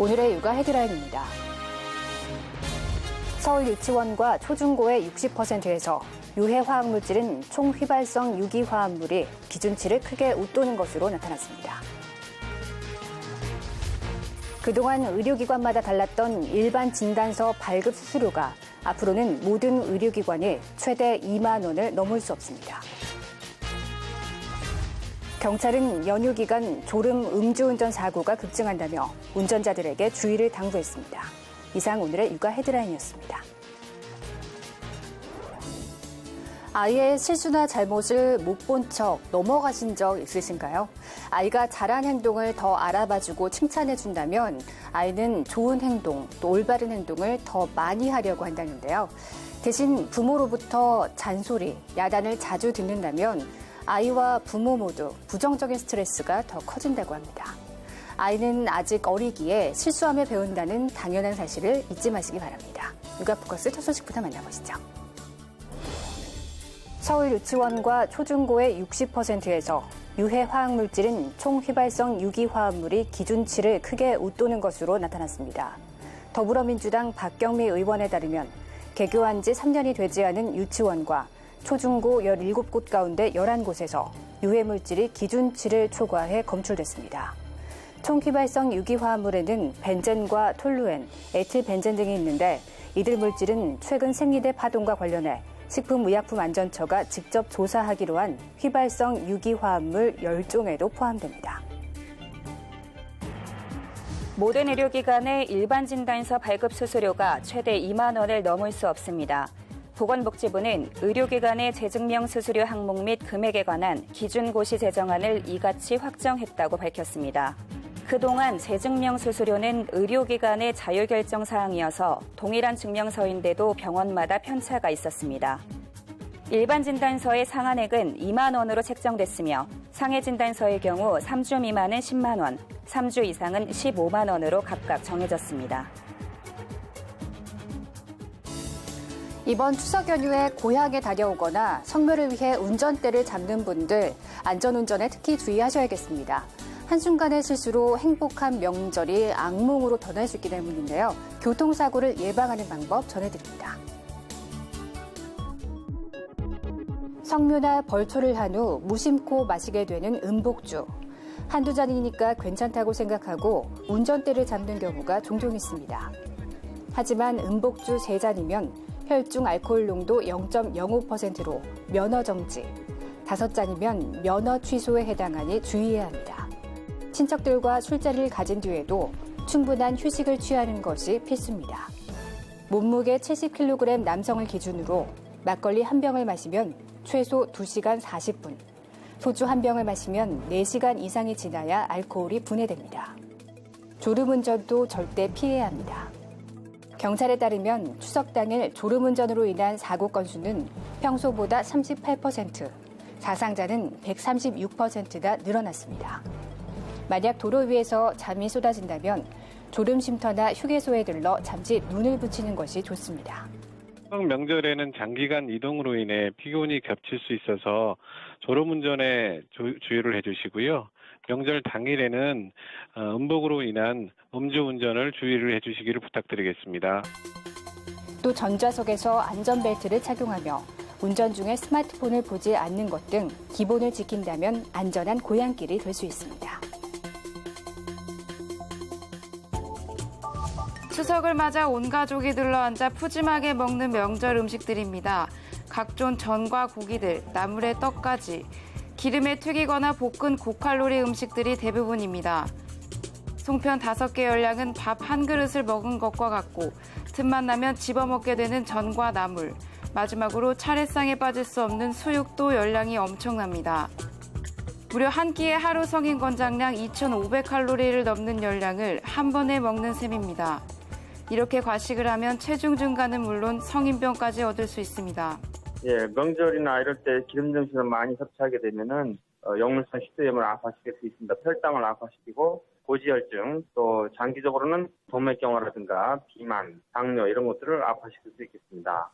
오늘의 육아 헤드라인입니다. 서울 유치원과 초중고의 60%에서 유해 화학물질은 총 휘발성 유기화합물이 기준치를 크게 웃도는 것으로 나타났습니다. 그동안 의료기관마다 달랐던 일반 진단서 발급 수수료가 앞으로는 모든 의료기관이 최대 2만 원을 넘을 수 없습니다. 경찰은 연휴 기간 졸음 음주운전 사고가 급증한다며 운전자들에게 주의를 당부했습니다. 이상 오늘의 육아 헤드라인이었습니다. 아이의 실수나 잘못을 못 본 척 넘어가신 적 있으신가요? 아이가 잘한 행동을 더 알아봐주고 칭찬해준다면 아이는 좋은 행동, 또 올바른 행동을 더 많이 하려고 한다는데요. 대신 부모로부터 잔소리, 야단을 자주 듣는다면 아이와 부모 모두 부정적인 스트레스가 더 커진다고 합니다. 아이는 아직 어리기에 실수하며 배운다는 당연한 사실을 잊지 마시기 바랍니다. 육아 포커스 첫 소식부터 만나보시죠. 서울 유치원과 초중고의 60%에서 유해 화학물질은 총 휘발성 유기화합물이 기준치를 크게 웃도는 것으로 나타났습니다. 더불어민주당 박경미 의원에 따르면 개교한 지 3년이 되지 않은 유치원과 초중고 17곳 가운데 11곳에서 유해 물질이 기준치를 초과해 검출됐습니다. 총 휘발성 유기화합물에는 벤젠과 톨루엔, 에틸벤젠 등이 있는데 이들 물질은 최근 생리대 파동과 관련해 식품의약품안전처가 직접 조사하기로 한 휘발성 유기화합물 10종에도 포함됩니다. 모든 의료기관의 일반 진단서 발급 수수료가 최대 2만 원을 넘을 수 없습니다. 보건복지부는 의료기관의 재증명 수수료 항목 및 금액에 관한 기준고시 제정안을 이같이 확정했다고 밝혔습니다. 그동안 재증명 수수료는 의료기관의 자율결정 사항이어서 동일한 증명서인데도 병원마다 편차가 있었습니다. 일반 진단서의 상한액은 2만 원으로 책정됐으며 상해 진단서의 경우 3주 미만은 10만 원, 3주 이상은 15만 원으로 각각 정해졌습니다. 이번 추석 연휴에 고향에 다녀오거나 성묘를 위해 운전대를 잡는 분들 안전운전에 특히 주의하셔야겠습니다. 한순간의 실수로 행복한 명절이 악몽으로 변할 수 있기 때문인데요. 교통사고를 예방하는 방법 전해드립니다. 성묘나 벌초를 한 후 무심코 마시게 되는 음복주. 한두 잔이니까 괜찮다고 생각하고 운전대를 잡는 경우가 종종 있습니다. 하지만 음복주 세 잔이면 혈중 알코올 농도 0.05%로 면허 정지, 다섯 잔이면 면허 취소에 해당하니 주의해야 합니다. 친척들과 술자리를 가진 뒤에도 충분한 휴식을 취하는 것이 필수입니다. 몸무게 70kg 남성을 기준으로 막걸리 한 병을 마시면 최소 2시간 40분, 소주 한 병을 마시면 4시간 이상이 지나야 알코올이 분해됩니다. 졸음 운전도 절대 피해야 합니다. 경찰에 따르면 추석 당일 졸음운전으로 인한 사고 건수는 평소보다 38%, 사상자는 136%가 늘어났습니다. 만약 도로 위에서 잠이 쏟아진다면 졸음 쉼터나 휴게소에 들러 잠시 눈을 붙이는 것이 좋습니다. 추석 명절에는 장기간 이동으로 인해 피곤이 겹칠 수 있어서 졸음운전에 주, 주의를 해주시고요. 명절 당일에는 어, 음복으로 인한 음주운전을 주의를 해주시기를 부탁드리겠습니다. 또 전좌석에서 안전벨트를 착용하며 운전 중에 스마트폰을 보지 않는 것 등 기본을 지킨다면 안전한 고향길이 될 수 있습니다. 추석을 맞아 온 가족이 둘러앉아 푸짐하게 먹는 명절 음식들입니다. 각종 전과 고기들, 나물에 떡까지 기름에 튀기거나 볶은 고칼로리 음식들이 대부분입니다. 송편 다섯 개 열량은 밥 한 그릇을 먹은 것과 같고 틈만 나면 집어먹게 되는 전과 나물, 마지막으로 차례상에 빠질 수 없는 수육도 열량이 엄청납니다. 무려 한 끼에 하루 성인 권장량 2,500칼로리를 넘는 열량을 한 번에 먹는 셈입니다. 이렇게 과식을 하면 체중 증가는 물론 성인병까지 얻을 수 있습니다. 예, 명절이나 이럴 때 기름 정신을 많이 섭취하게 되면은 어, 역물성 식도염을 악화시킬 수 있습니다. 혈당을 악화시키고 고지혈증 또 장기적으로는 동맥경화라든가 비만, 당뇨 이런 것들을 악화시킬 수 있겠습니다.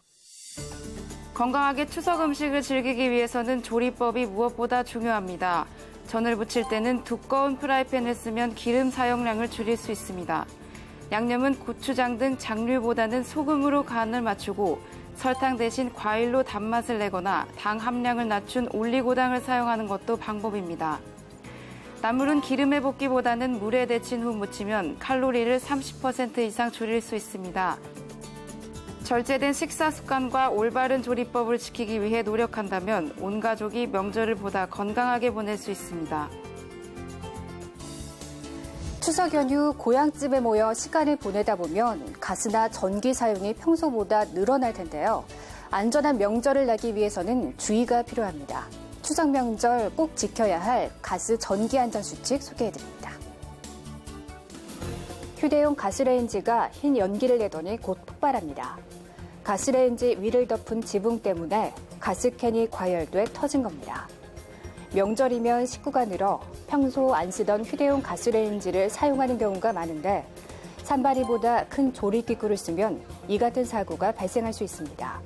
건강하게 추석 음식을 즐기기 위해서는 조리법이 무엇보다 중요합니다. 전을 부칠 때는 두꺼운 프라이팬을 쓰면 기름 사용량을 줄일 수 있습니다. 양념은 고추장 등 장류보다는 소금으로 간을 맞추고 설탕 대신 과일로 단맛을 내거나 당 함량을 낮춘 올리고당을 사용하는 것도 방법입니다. 나물은 기름에 볶기보다는 물에 데친 후 무치면 칼로리를 30% 이상 줄일 수 있습니다. 절제된 식사 습관과 올바른 조리법을 지키기 위해 노력한다면 온 가족이 명절을 보다 건강하게 보낼 수 있습니다. 추석 연휴 고향집에 모여 시간을 보내다 보면 가스나 전기 사용이 평소보다 늘어날 텐데요. 안전한 명절을 나기 위해서는 주의가 필요합니다. 추석 명절 꼭 지켜야 할 가스 전기 안전 수칙 소개해드립니다. 휴대용 가스레인지가 흰 연기를 내더니 곧 폭발합니다. 가스레인지 위를 덮은 지붕 때문에 가스캔이 과열돼 터진 겁니다. 명절이면 식구가 늘어 평소 안 쓰던 휴대용 가스레인지를 사용하는 경우가 많은데 산발이보다 큰 조리기구를 쓰면 이 같은 사고가 발생할 수 있습니다.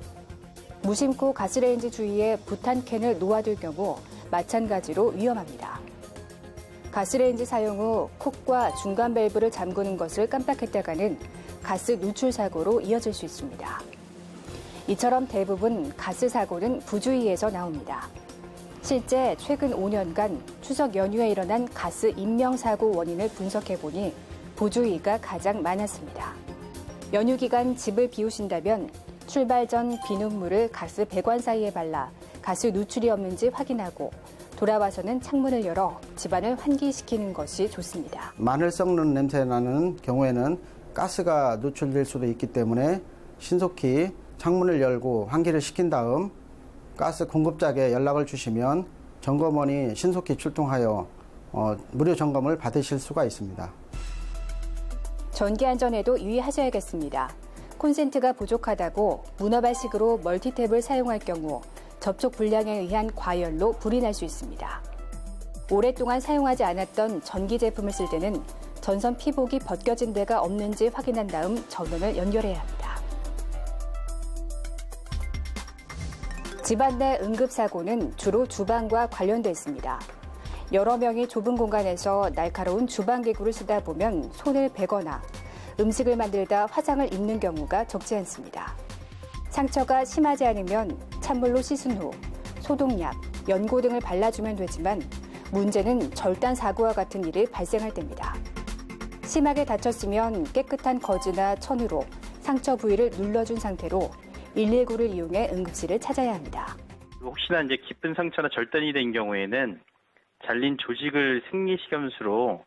무심코 가스레인지 주위에 부탄캔을 놓아둘 경우 마찬가지로 위험합니다. 가스레인지 사용 후 콕과 중간 밸브를 잠그는 것을 깜빡했다가는 가스 누출 사고로 이어질 수 있습니다. 이처럼 대부분 가스 사고는 부주의에서 나옵니다. 실제 최근 5년간 추석 연휴에 일어난 가스 인명 사고 원인을 분석해 보니 부주의가 가장 많았습니다. 연휴 기간 집을 비우신다면 출발 전 비눗물을 가스 배관 사이에 발라 가스 누출이 없는지 확인하고 돌아와서는 창문을 열어 집안을 환기시키는 것이 좋습니다. 마늘 썩는 냄새 나는 경우에는 가스가 노출될 수도 있기 때문에 신속히 창문을 열고 환기를 시킨 다음 가스 공급자에게 연락을 주시면 점검원이 신속히 출동하여 어, 무료 점검을 받으실 수가 있습니다. 전기 안전에도 유의하셔야겠습니다. 콘센트가 부족하다고 문어발식으로 멀티탭을 사용할 경우 접촉 불량에 의한 과열로 불이 날 수 있습니다. 오랫동안 사용하지 않았던 전기 제품을 쓸 때는 전선 피복이 벗겨진 데가 없는지 확인한 다음 전원을 연결해야 합니다. 집안 내 응급사고는 주로 주방과 관련돼 있습니다. 여러 명이 좁은 공간에서 날카로운 주방기구를 쓰다 보면 손을 베거나 음식을 만들다 화상을 입는 경우가 적지 않습니다. 상처가 심하지 않으면 찬물로 씻은 후 소독약, 연고 등을 발라주면 되지만 문제는 절단 사고와 같은 일이 발생할 때입니다. 심하게 다쳤으면 깨끗한 거즈나 천으로 상처 부위를 눌러준 상태로 119를 이용해 응급실을 찾아야 합니다. 혹시나 이제 깊은 상처나 절단이 된 경우에는 잘린 조직을 생리식염수로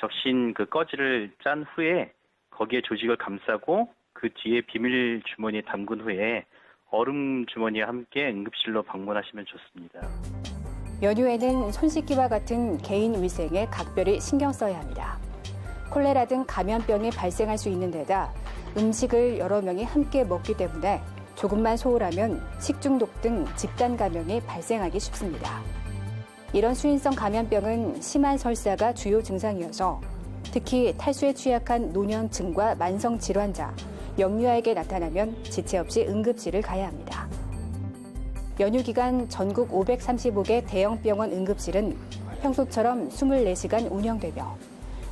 적신 그 꺼지를 짠 후에 거기에 조직을 감싸고 그 뒤에 비밀 주머니에 담근 후에 얼음 주머니와 함께 응급실로 방문하시면 좋습니다. 연휴에는 손 씻기와 같은 개인 위생에 각별히 신경 써야 합니다. 콜레라 등 감염병이 발생할 수 있는 데다 음식을 여러 명이 함께 먹기 때문에 조금만 소홀하면 식중독 등 집단 감염이 발생하기 쉽습니다. 이런 수인성 감염병은 심한 설사가 주요 증상이어서 특히 탈수에 취약한 노년층과 만성 질환자, 영유아에게 나타나면 지체 없이 응급실을 가야 합니다. 연휴 기간 전국 535개 대형 병원 응급실은 평소처럼 24시간 운영되며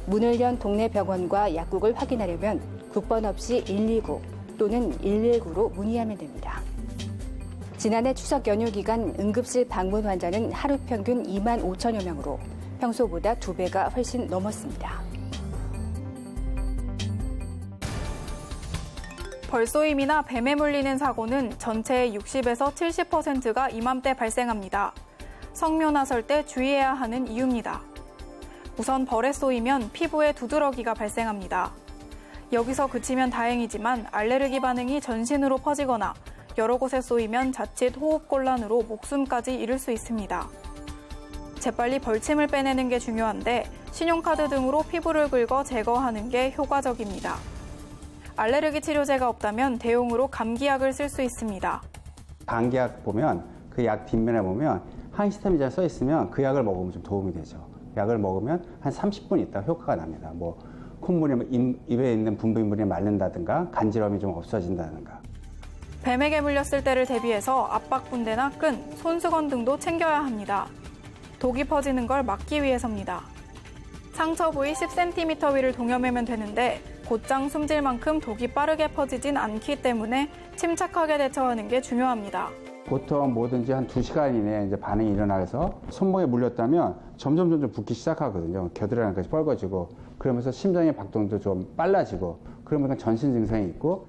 문을 연 동네 병원과 약국을 확인하려면 국번 없이 129 또는 119로 문의하면 됩니다. 지난해 추석 연휴 기간 응급실 방문 환자는 하루 평균 2만 5천여 명으로 평소보다 두 배가 훨씬 넘었습니다. 벌쏘임이나 뱀에 물리는 사고는 전체의 60에서 70%가 이맘때 발생합니다. 성묘 나설 때 주의해야 하는 이유입니다. 우선 벌에 쏘이면 피부에 두드러기가 발생합니다. 여기서 그치면 다행이지만 알레르기 반응이 전신으로 퍼지거나 여러 곳에 쏘이면 자칫 호흡곤란으로 목숨까지 잃을 수 있습니다. 재빨리 벌침을 빼내는 게 중요한데 신용카드 등으로 피부를 긁어 제거하는 게 효과적입니다. 알레르기 치료제가 없다면 대용으로 감기약을 쓸 수 있습니다. 감기약 보면 그 약 뒷면에 보면 한시타민자 써 있으면 그 약을 먹으면 좀 도움이 되죠. 약을 먹으면 한 30분 있다 효과가 납니다. 뭐 콧물이 뭐 입, 입에 있는 분비물이 마른다든가 간지럼이 좀 없어진다든가. 뱀에게 물렸을 때를 대비해서 압박분대나 끈, 손수건 등도 챙겨야 합니다. 독이 퍼지는 걸 막기 위해서입니다. 상처 부위 10cm 위를 동여매면 되는데 곧장 숨질 만큼 독이 빠르게 퍼지진 않기 때문에 침착하게 대처하는 게 중요합니다. 보통 뭐든지 한 두시간 이내에 이제 반응이 일어나서 손목에 물렸다면 점점 점점 붓기 시작하거든요. 겨드랑이 까지 뻘거지고 그러면서 심장의 박동도 좀 빨라지고 그러면서 전신 증상이 있고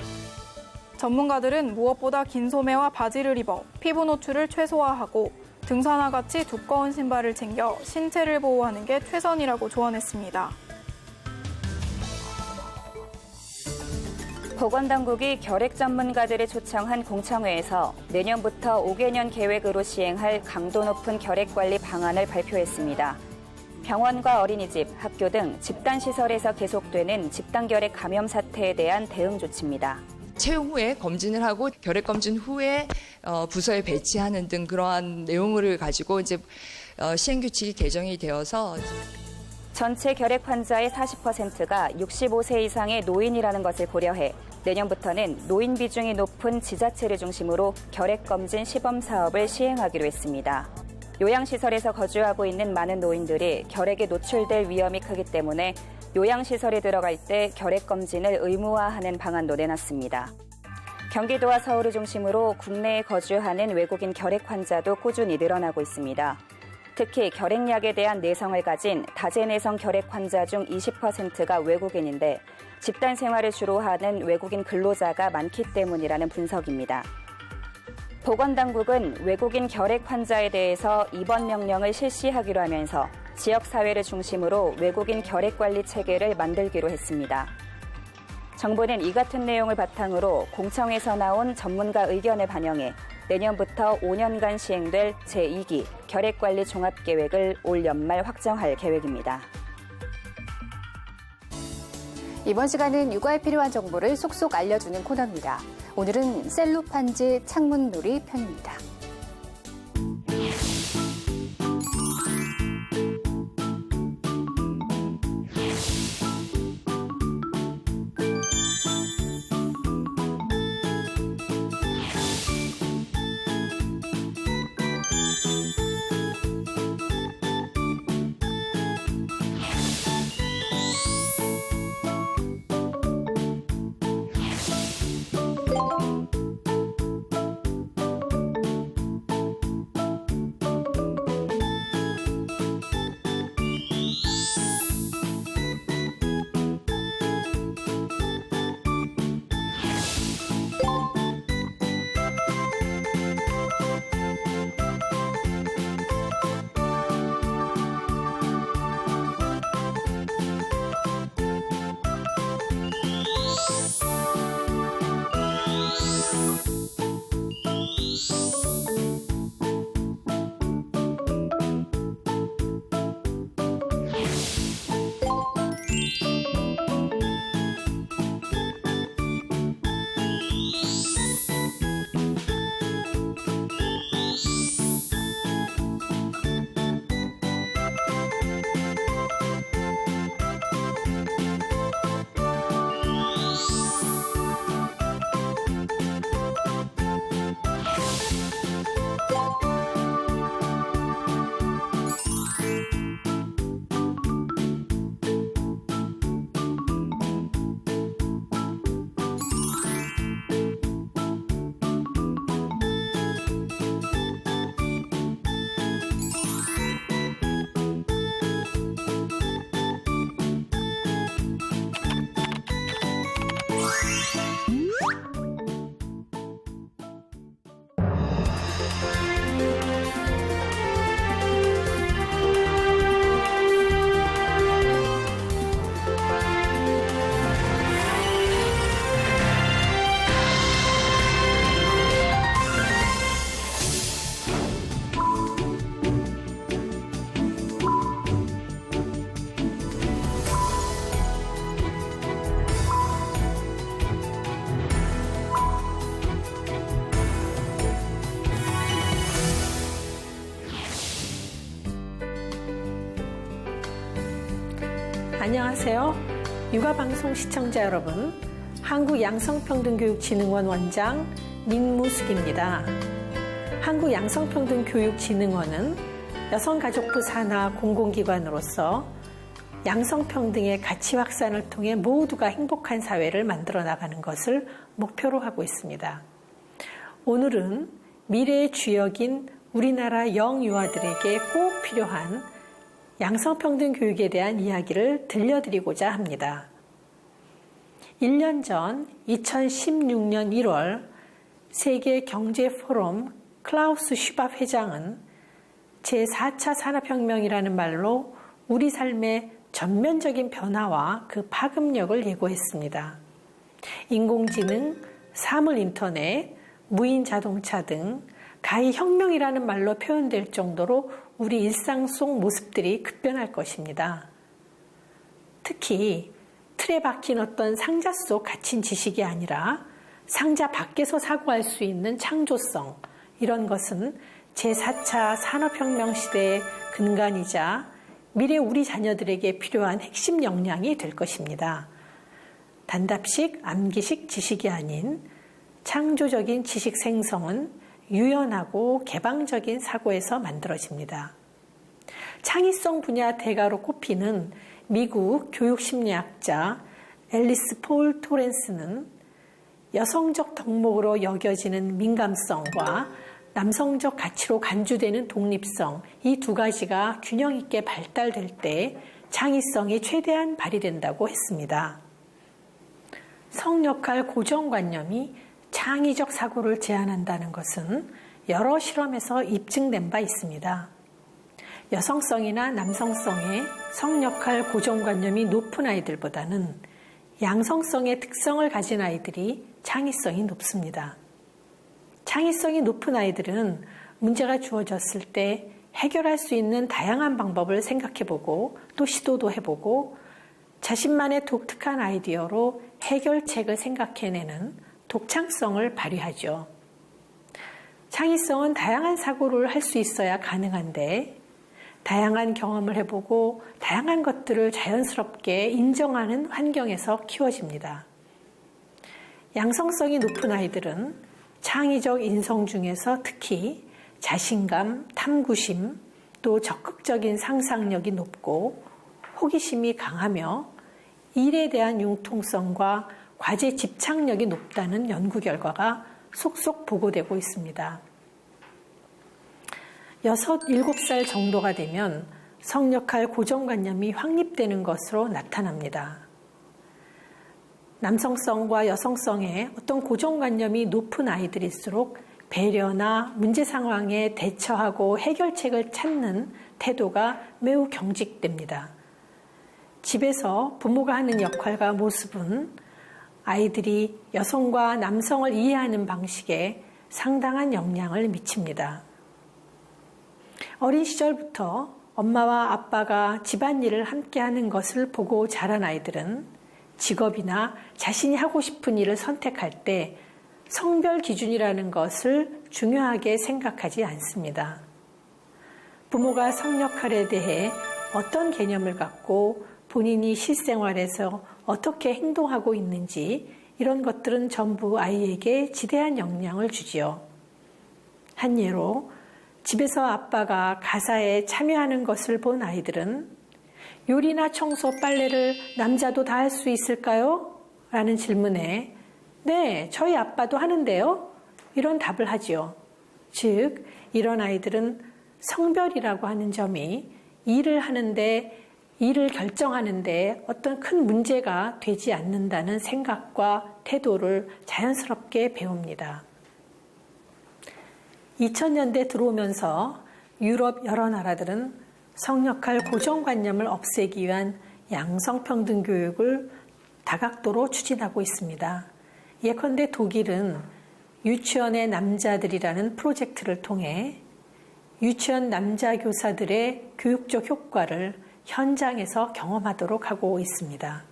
전문가들은 무엇보다 긴 소매와 바지를 입어 피부 노출을 최소화하고 등산화 같이 두꺼운 신발을 챙겨 신체를 보호하는 게 최선이라고 조언했습니다. 보건 당국이 결핵 전문가들을 초청한 공청회에서 내년부터 5개년 계획으로 시행할 강도 높은 결핵 관리 방안을 발표했습니다. 병원과 어린이집, 학교 등 집단 시설에서 계속되는 집단 결핵 감염 사태에 대한 대응 조치입니다. 채용 후에 검진을 하고 결핵 검진 후에 어, 부서에 배치하는 등 그러한 내용을 가지고 이제 어, 시행 규칙이 개정이 되어서 전체 결핵 환자의 40%가 65세 이상의 노인이라는 것을 고려해 내년부터는 노인 비중이 높은 지자체를 중심으로 결핵 검진 시범 사업을 시행하기로 했습니다. 요양시설에서 거주하고 있는 많은 노인들이 결핵에 노출될 위험이 크기 때문에 요양시설에 들어갈 때 결핵 검진을 의무화하는 방안도 내놨습니다. 경기도와 서울을 중심으로 국내에 거주하는 외국인 결핵 환자도 꾸준히 늘어나고 있습니다. 특히 결핵약에 대한 내성을 가진 다재내성 결핵 환자 중 20%가 외국인인데 집단 생활을 주로 하는 외국인 근로자가 많기 때문이라는 분석입니다. 보건당국은 외국인 결핵 환자에 대해서 입원 명령을 실시하기로 하면서 지역사회를 중심으로 외국인 결핵 관리 체계를 만들기로 했습니다. 정부는 이 같은 내용을 바탕으로 공청에서 나온 전문가 의견을 반영해 내년부터 5년간 시행될 제2기 결핵관리 종합계획을 올 연말 확정할 계획입니다. 이번 시간은 육아에 필요한 정보를 속속 알려주는 코너입니다. 오늘은 셀로판지 창문놀이 편입니다. 안녕하세요. 육아방송 시청자 여러분. 한국양성평등교육진흥원 원장 민무숙입니다. 한국양성평등교육진흥원은 여성가족부 산하 공공기관으로서 양성평등의 가치 확산을 통해 모두가 행복한 사회를 만들어 나가는 것을 목표로 하고 있습니다. 오늘은 미래의 주역인 우리나라 영유아들에게 꼭 필요한 양성평등 교육에 대한 이야기를 들려드리고자 합니다. 1년 전 2016년 1월 세계 경제 포럼 클라우스 슈밥 회장은 제4차 산업혁명이라는 말로 우리 삶의 전면적인 변화와 그 파급력을 예고했습니다. 인공지능, 사물 인터넷, 무인 자동차 등 가히 혁명이라는 말로 표현될 정도로 우리 일상 속 모습들이 급변할 것입니다. 특히 틀에 박힌 어떤 상자 속 갇힌 지식이 아니라 상자 밖에서 사고할 수 있는 창조성, 이런 것은 제4차 산업혁명 시대의 근간이자 미래 우리 자녀들에게 필요한 핵심 역량이 될 것입니다. 단답식, 암기식 지식이 아닌 창조적인 지식 생성은 유연하고 개방적인 사고에서 만들어집니다. 창의성 분야 대가로 꼽히는 미국 교육심리학자 앨리스 폴 토렌스는 여성적 덕목으로 여겨지는 민감성과 남성적 가치로 간주되는 독립성 이 두 가지가 균형 있게 발달될 때 창의성이 최대한 발휘된다고 했습니다. 성 역할 고정관념이 창의적 사고를 제한한다는 것은 여러 실험에서 입증된 바 있습니다. 여성성이나 남성성의 성역할 고정관념이 높은 아이들보다는 양성성의 특성을 가진 아이들이 창의성이 높습니다. 창의성이 높은 아이들은 문제가 주어졌을 때 해결할 수 있는 다양한 방법을 생각해보고 또 시도도 해보고 자신만의 독특한 아이디어로 해결책을 생각해내는 독창성을 발휘하죠. 창의성은 다양한 사고를 할 수 있어야 가능한데 다양한 경험을 해보고 다양한 것들을 자연스럽게 인정하는 환경에서 키워집니다. 양성성이 높은 아이들은 창의적 인성 중에서 특히 자신감, 탐구심, 또 적극적인 상상력이 높고 호기심이 강하며 일에 대한 융통성과 과제 집착력이 높다는 연구 결과가 속속 보고되고 있습니다. 6, 7살 정도가 되면 성역할 고정관념이 확립되는 것으로 나타납니다. 남성성과 여성성의 어떤 고정관념이 높은 아이들일수록 배려나 문제 상황에 대처하고 해결책을 찾는 태도가 매우 경직됩니다. 집에서 부모가 하는 역할과 모습은 아이들이 여성과 남성을 이해하는 방식에 상당한 영향을 미칩니다. 어린 시절부터 엄마와 아빠가 집안일을 함께 하는 것을 보고 자란 아이들은 직업이나 자신이 하고 싶은 일을 선택할 때 성별 기준이라는 것을 중요하게 생각하지 않습니다. 부모가 성 역할에 대해 어떤 개념을 갖고 본인이 실생활에서 어떻게 행동하고 있는지 이런 것들은 전부 아이에게 지대한 영향을 주지요. 한 예로 집에서 아빠가 가사에 참여하는 것을 본 아이들은 요리나 청소, 빨래를 남자도 다 할 수 있을까요? 라는 질문에 네, 저희 아빠도 하는데요. 이런 답을 하지요. 즉, 이런 아이들은 성별이라고 하는 점이 일을 하는데 일을 결정하는데 어떤 큰 문제가 되지 않는다는 생각과 태도를 자연스럽게 배웁니다. 2000년대 들어오면서 유럽 여러 나라들은 성역할 고정관념을 없애기 위한 양성평등 교육을 다각도로 추진하고 있습니다. 예컨대 독일은 유치원의 남자들이라는 프로젝트를 통해 유치원 남자 교사들의 교육적 효과를 현장에서 경험하도록 하고 있습니다.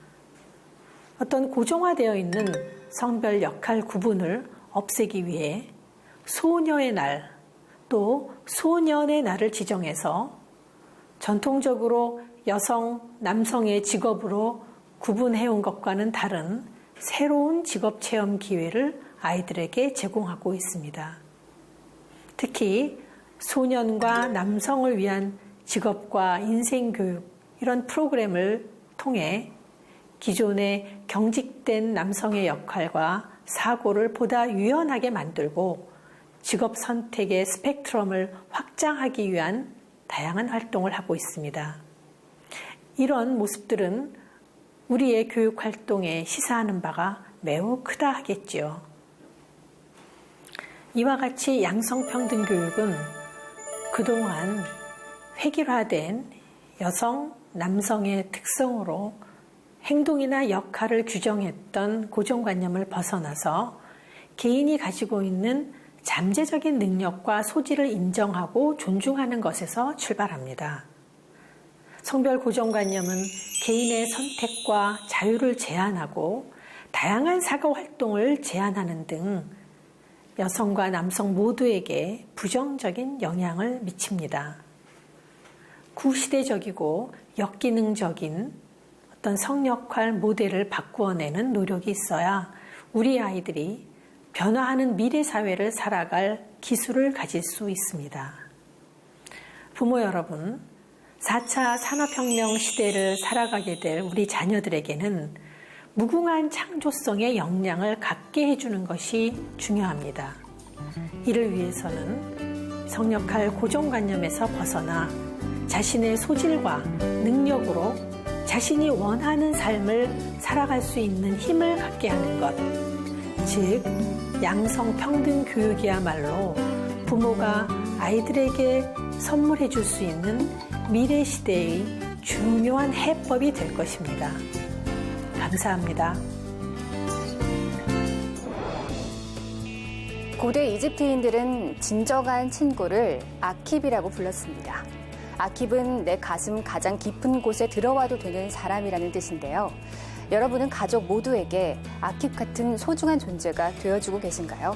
어떤 고정화되어 있는 성별 역할 구분을 없애기 위해 소녀의 날, 또 소년의 날을 지정해서 전통적으로 여성, 남성의 직업으로 구분해온 것과는 다른 새로운 직업 체험 기회를 아이들에게 제공하고 있습니다. 특히 소년과 남성을 위한 직업과 인생 교육 이런 프로그램을 통해 기존의 경직된 남성의 역할과 사고를 보다 유연하게 만들고 직업 선택의 스펙트럼을 확장하기 위한 다양한 활동을 하고 있습니다. 이런 모습들은 우리의 교육 활동에 시사하는 바가 매우 크다 하겠지요. 이와 같이 양성평등 교육은 그동안 획일화된 여성, 남성의 특성으로 행동이나 역할을 규정했던 고정관념을 벗어나서 개인이 가지고 있는 잠재적인 능력과 소질을 인정하고 존중하는 것에서 출발합니다. 성별 고정관념은 개인의 선택과 자유를 제한하고 다양한 사고 활동을 제한하는 등 여성과 남성 모두에게 부정적인 영향을 미칩니다. 구시대적이고 역기능적인 어떤 성역할 모델을 바꾸어내는 노력이 있어야 우리 아이들이 변화하는 미래 사회를 살아갈 기술을 가질 수 있습니다. 부모 여러분, 4차 산업혁명 시대를 살아가게 될 우리 자녀들에게는 무궁한 창조성의 역량을 갖게 해주는 것이 중요합니다. 이를 위해서는 성역할 고정관념에서 벗어나 자신의 소질과 능력으로 자신이 원하는 삶을 살아갈 수 있는 힘을 갖게 하는 것. 즉, 양성평등 교육이야말로 부모가 아이들에게 선물해 줄 수 있는 미래 시대의 중요한 해법이 될 것입니다. 감사합니다. 고대 이집트인들은 진정한 친구를 아킵이라고 불렀습니다. 아킵은 내 가슴 가장 깊은 곳에 들어와도 되는 사람이라는 뜻인데요. 여러분은 가족 모두에게 아킵 같은 소중한 존재가 되어주고 계신가요?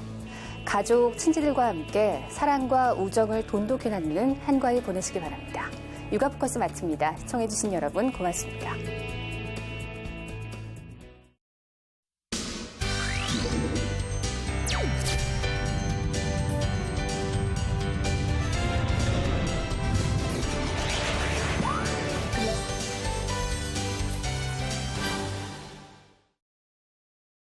가족, 친지들과 함께 사랑과 우정을 돈독히 나누는 한가위 보내시기 바랍니다. 육아 포커스 마칩니다. 시청해주신 여러분 고맙습니다.